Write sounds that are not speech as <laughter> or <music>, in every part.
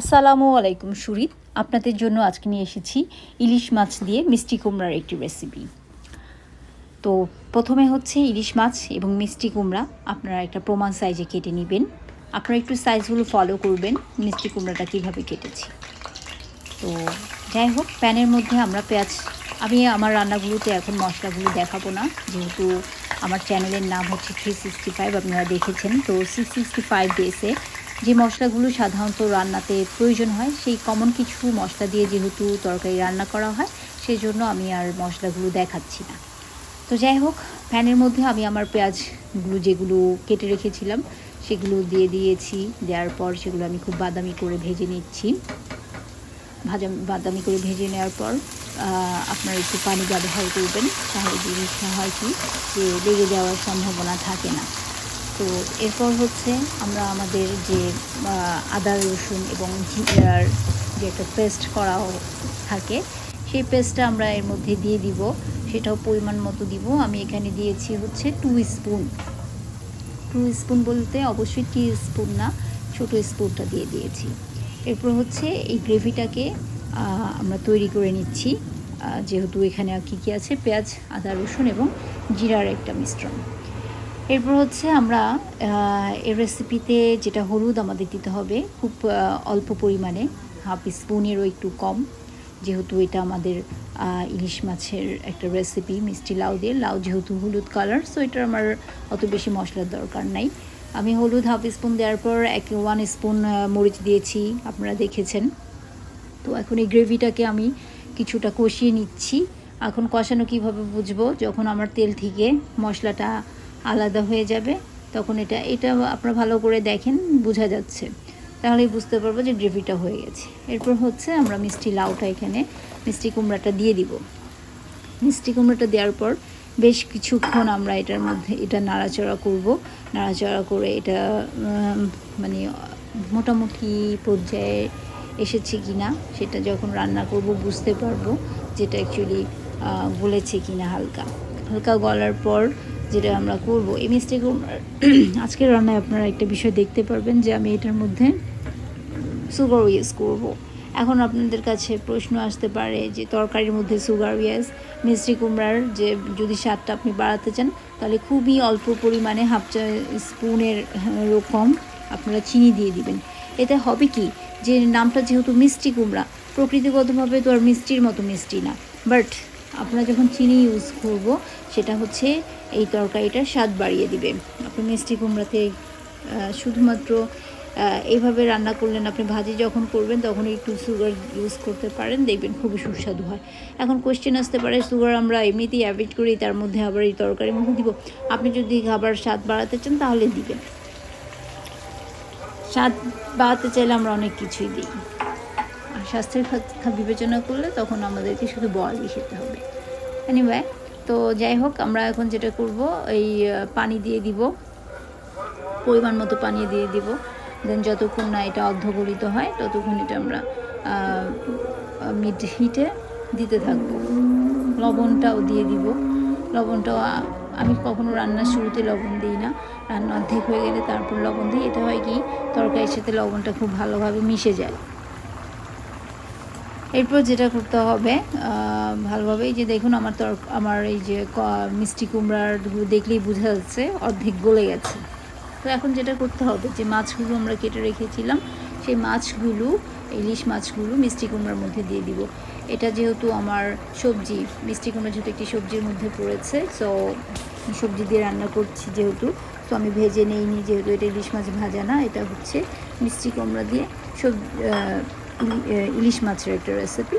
আসসালামু আলাইকুম সুরিত আপনাদের জন্য আজকে নিয়ে এসেছি ইলিশ মাছ দিয়ে মিষ্টি কুমড়ার একটি রেসিপি তো প্রথমে হচ্ছে ইলিশ মাছ এবং মিষ্টি কুমড়া। আপনারা একটা প্রমাণ সাইজে কেটে নেবেন। আপনারা একটু সাইজগুলো ফলো করবেন, মিষ্টি কুমড়াটা কীভাবে কেটেছি। তো যাই হোক, প্যানের মধ্যে আমরা পেঁয়াজ আমি আমার রান্নাগুলোতে এখন মশলাগুলো দেখাবো না। যেহেতু আমার চ্যানেলের নাম হচ্ছে থ্রি সিক্সটি ফাইভ আপনারা দেখেছেন। তো সিক্স সিক্সটি ফাইভ ডেসে যে মশলাগুলো সাধারণত রান্নাতে প্রয়োজন হয়, সেই কমন কিছু মশলা দিয়ে যেহেতু তরকারি রান্না করা হয় সেই জন্য আমি আর মশলাগুলো দেখাচ্ছি না। তো যাই হোক, প্যানের মধ্যে আমি আমার পেঁয়াজগুলো যেগুলো কেটে রেখেছিলাম, সেগুলো দিয়ে দিয়েছি। দেওয়ার পর সেগুলো আমি খুব বাদামি করে ভেজে নিচ্ছি। ভাজা, বাদামি করে ভেজে নেওয়ার পর আপনারা একটু পানি ব্যবহার করবেন, তাহলে জিনিসটা হয় কি যে লেগে যাওয়ার সম্ভাবনা থাকে না। তো এরপর হচ্ছে আমরা আমাদের যে আদা, রসুন এবং জিরার যে একটা পেস্ট করা থাকে, সেই পেস্টটা আমরা এর মধ্যে দিয়ে দিব। সেটাও পরিমাণ মতো দিব। আমি এখানে দিয়েছি হচ্ছে টু স্পুন টু স্পুন বলতে অবশ্যই টি স্পুন না, ছোটো স্পুনটা দিয়ে দিয়েছি। এরপর হচ্ছে এই গ্রেভিটাকে আমরা তৈরি করে নিচ্ছি। যেহেতু এখানে আর কী কী আছে? পেঁয়াজ, আদা, রসুন এবং জিরার একটা মিশ্রণ। এরপর হচ্ছে আমরা এই রেসিপিতে যেটা হলুদ আমাদের দিতে হবে, খুব অল্প পরিমাণে, হাফ স্পুনেরও একটু কম। যেহেতু এটা আমাদের ইলিশ মাছের একটা রেসিপি মিষ্টি লাউ দিয়ে। লাউ যেহেতু হলুদ কালার সো এটার আমার অত বেশি মশলার দরকার নাই। আমি হলুদ হাফ স্পুন দেওয়ার পর এক ওয়ান স্পুন মরিচ দিয়েছি, আপনারা দেখেছেন। তো এখন এই গ্রেভিটাকে আমি কিছুটা কষিয়ে নিচ্ছি। এখন কষানো কীভাবে বুঝব? যখন আমার তেল থেকে মশলাটা আলাদা হয়ে যাবে, তখন এটা এটা আপনারা ভালো করে দেখেন, বোঝা যাচ্ছে। তাহলেই বুঝতে পারব যে গ্রেভিটা হয়ে গেছে। এরপর হচ্ছে আমরা মিষ্টি লাউটা এখানে, মিষ্টি কুমড়াটা দিয়ে দিব। মিষ্টি কুমড়াটা দেওয়ার পর বেশ কিছুক্ষণ আমরা এটার মধ্যে, এটা নাড়াচাড়া করব। নাড়াচাড়া করে এটা মানে মোটামুটি পর্যায়ে এসেছে কি না সেটা যখন রান্না করব বুঝতে পারব যেটা অ্যাকচুয়ালি গলেছে কি না হালকা। হালকা গলার পর যেটা আমরা করব। এই মিষ্টি <clears throat> আজকের রান্নায় আপনারা একটা বিষয় দেখতে পারবেন যে আমি এটার মধ্যে সুগার ইউজ করব। এখন আপনাদের কাছে প্রশ্ন আসতে পারে যে তরকারির মধ্যে সুগার ইয়েস মিষ্টি কুমড়ার যে যদি স্বাদটা আপনি বাড়াতে চান, তাহলে খুবই অল্প পরিমাণে হাফ চা স্পুনের রকম আপনারা চিনি দিয়ে দিবেন। এতে হবে কি? যে নামটা যেহেতু মিষ্টি কুমড়া, প্রকৃতিগতভাবে তো আর মিষ্টির মতো মিষ্টি না। বাট আপনারা যখন চিনি ইউজ করব, সেটা হচ্ছে এই তরকারিটার স্বাদ বাড়িয়ে দিবে। আপনি মিষ্টি কুমড়াতে শুধুমাত্র এইভাবে রান্না করলেন, আপনি ভাজি যখন করবেন তখন একটু সুগার ইউজ করতে পারেন, দেখবেন খুবই সুস্বাদু হয়। এখন কোয়েশ্চেন আসতে পারে সুগার আমরা এমনিতেই অ্যাভয়েড করি, তার মধ্যে আবার এই তরকারি মধ্যে দিব। আপনি যদি খাবার স্বাদ বাড়াতে চান, তাহলে দিবেন। স্বাদ বাড়াতে চাইলে আমরা অনেক কিছুই দিই। আর স্বাস্থ্যের কথা বিবেচনা করলে তখন আমাদেরকে শুধু বয়লই খেতে হবে। এনিওয়ে তো যাই হোক, আমরা এখন যেটা করব, এই পানি দিয়ে দিব। পরিমাণ মতো পানি দিয়ে দিব। দেন যতক্ষণ না এটা অর্ধগলিত হয়, ততক্ষণ এটা আমরা মিড হিটে দিতে থাকব। লবণটাও দিয়ে দিব। লবণটাও আমি কখনো রান্নার শুরুতে লবণ দিই না। রান্না অর্ধেক হয়ে গেলে তারপর লবণ দিই। এটা হয় কি, তরকারির সাথে লবণটা খুব ভালোভাবে মিশে যায়। এরপর যেটা করতে হবে ভালোভাবে এই যে দেখুন আমার তর আমার এই যে মিষ্টি কুমড়ার দেখলেই বোঝা যাচ্ছে, অর্ধেক গলে গেছে। তো এখন যেটা করতে হবে, যে মাছগুলো আমরা কেটে রেখেছিলাম, সেই মাছগুলো, ইলিশ মাছগুলো মিষ্টি কুমড়ার মধ্যে দিয়ে দিব। এটা যেহেতু আমার সবজি, মিষ্টি কুমড়া যেহেতু একটি সবজির মধ্যে পড়েছে সো সবজি দিয়ে রান্না করছি যেহেতু তো আমি ভেজে নেইনি যেহেতু এটা ইলিশ মাছ ভাজা না, এটা হচ্ছে মিষ্টি কুমড়া দিয়ে সব ইলিশ মাছের একটা রেসিপি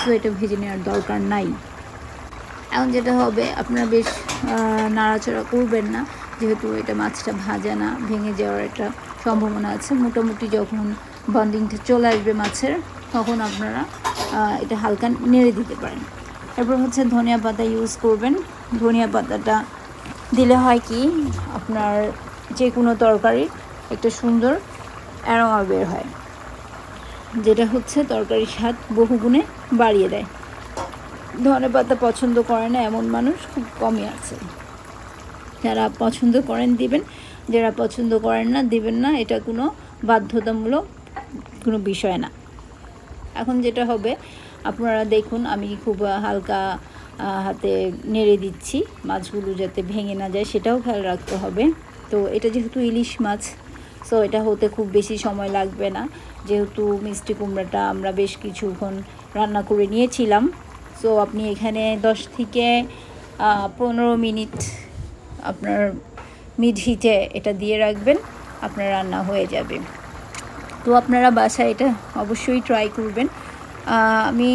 সো এটা ভেজে নেওয়ার দরকার নাই। এখন যেটা হবে, আপনারা বেশ নাড়াচাড়া করবেন না, যেহেতু এটা মাছটা ভাজা না, ভেঙে যাওয়ার একটা সম্ভাবনা আছে। মোটামুটি যখন বন্ডিংটা চলে আসবে মাছের, তখন আপনারা এটা হালকা নেড়ে দিতে পারেন। এরপর হচ্ছে ধনিয়া পাতা ইউজ করবেন। ধনিয়া পাতাটা দিলে হয় কি, আপনার যে কোনো তরকারির একটা সুন্দর অ্যারোমা বের হয়। যেটা হচ্ছে তরকারির স্বাদ বহুগুণে বাড়িয়ে দেয়। ধনে পাতা পছন্দ করে না এমন মানুষ খুব কমই আছে। যারা পছন্দ করেন দিবেন, যারা পছন্দ করেন না দিবেন না, এটা কোনো বাধ্যতামূলক কোনো বিষয় না। এখন যেটা হবে, আপনারা দেখুন, আমি খুব হালকা হাতে নেড়ে দিচ্ছি। মাছগুলো যাতে ভেঙে না যায়, সেটাও খেয়াল রাখতে হবে। তো এটা যেহেতু ইলিশ মাছ সো এটা হতে খুব বেশি সময় লাগবে না। যেহেতু মিষ্টি কুমড়াটা আমরা বেশ কিছুক্ষণ রান্না করে নিয়েছিলাম। সো আপনি এখানে দশ থেকে আহ, পনেরো মিনিট আপনার মিড হিটে এটা দিয়ে রাখবেন। আপনার রান্না হয়ে যাবে। তো আপনারা বাসায় এটা অবশ্যই ট্রাই করবেন। আমি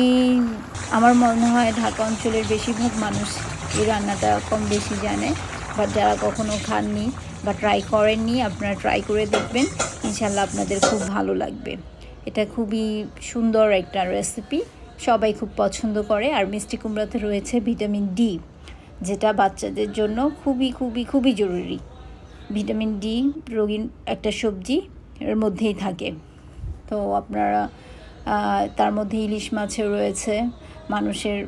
আমার মনে হয় ঢাকা অঞ্চলের বেশিরভাগ মানুষ এই রান্নাটা কম বেশি জানে। বা যারা কখনো খাননি বা ট্রাই করেননি, আপনারা ট্রাই করে দেখবেন। ইনশাল্লাহ আপনাদের খুব ভালো লাগবে। এটা খুবই সুন্দর একটা রেসিপি সবাই খুব পছন্দ করে। আর মিষ্টি কুমড়াতে রয়েছে ভিটামিন ডি যেটা বাচ্চাদের জন্য খুবই খুবই খুবই জরুরি। ভিটামিন ডি রোগীর একটা সবজি এর মধ্যেই থাকে। তো আপনারা তার মধ্যে ইলিশ মাছেও রয়েছে। মানুষের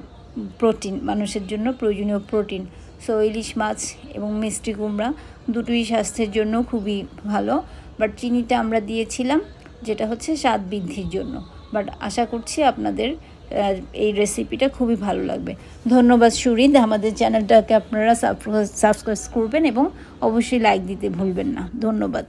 প্রোটিন, মানুষের জন্য প্রয়োজনীয় প্রোটিন। সো ইলিশ মাছ এবং মিষ্টি কুমড়া দুটোই স্বাস্থ্যের জন্য খুবই ভালো। বাট চিনিটা আমরা দিয়েছিলাম, যেটা হচ্ছে স্বাদ বৃদ্ধির জন্য। বাট আশা করছি আপনাদের এই রেসিপিটা খুবই ভালো লাগবে। ধন্যবাদ সুরিদ আমাদের চ্যানেলটাকে আপনারা সাবস্ক্রাইব করবেন এবং অবশ্যই লাইক দিতে ভুলবেন না। ধন্যবাদ।